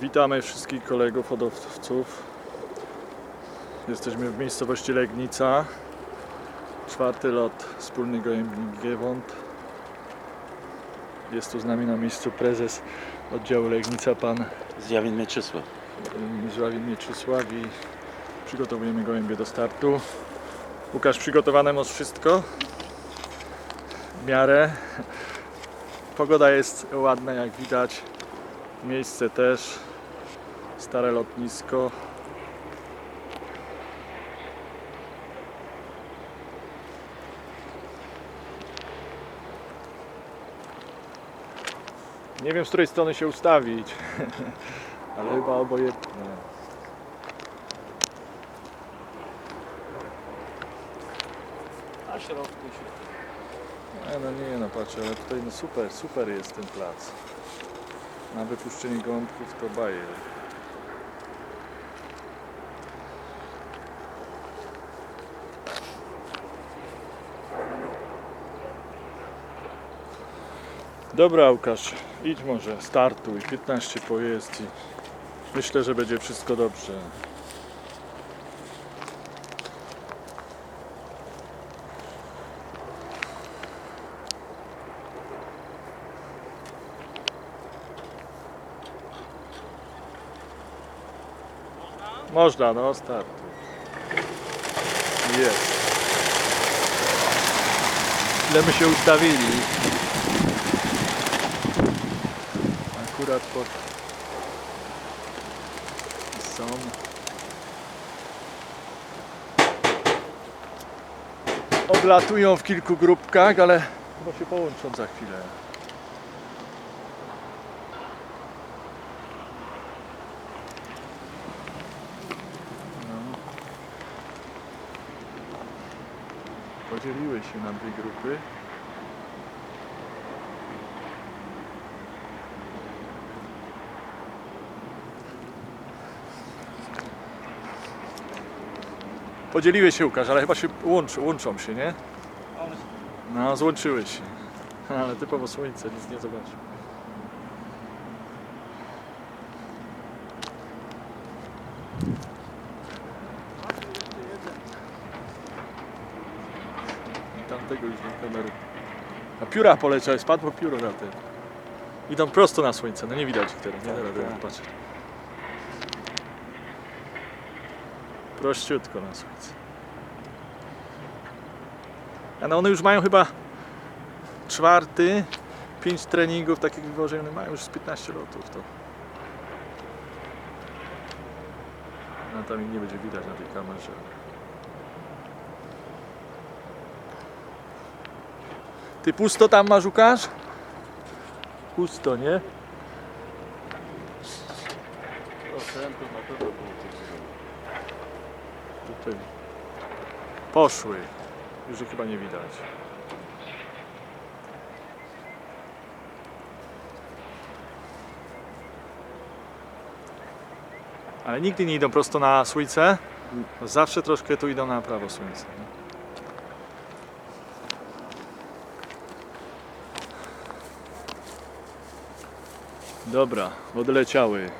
Witamy wszystkich kolegów hodowców. Jesteśmy w miejscowości Legnica. Czwarty lot wspólny gołębnik Giewont. Jest tu z nami na miejscu prezes oddziału Legnica, pan Zjawin Mieczysław. Żławin Mieczysław i przygotowujemy gołębie do startu. Łukasz, przygotowane masz wszystko? W miarę. Pogoda jest ładna jak widać. Miejsce też. Stare lotnisko. Nie wiem z której strony się ustawić. Ale chyba obojętnie. A środku się. No nie no patrzę, ale tutaj no super, super jest ten plac. Na wypuszczenie gołąbków to bajer. Dobra Łukasz, idź może, startuj, 15 pojezd i myślę, że będzie wszystko dobrze. Można, no startuj. Jest. Ile my się ustawili? Akurat pod są. Oblatują w kilku grupkach, ale chyba się połączą za chwilę. No. Podzieliły się na dwie grupy. Podzieliły się Łukasz, ale chyba się łączy, łączą się, nie? No, złączyły się. Ale typowo słońce, nic nie zobaczy. Tamtego już nie kamery. A pióra poleciały, spadło pióro na tym. Idą prosto na słońce, no nie widać ich teraz, nie da rady tak. patrzeć. Prościutko na słońce. A no one już mają chyba czwarty, pięć treningów takich wywożonych, mają już z 15 lotów to. No tam ich nie będzie widać na tej kamerze. Ty pusto tam masz Łukasz? Pusto, nie? Procentów na pewno było Tutaj. Poszły. Już ich chyba nie widać. Ale nigdy nie idą prosto na słońce. Zawsze troszkę tu idą na prawo słońca. nie? Dobra, odleciały.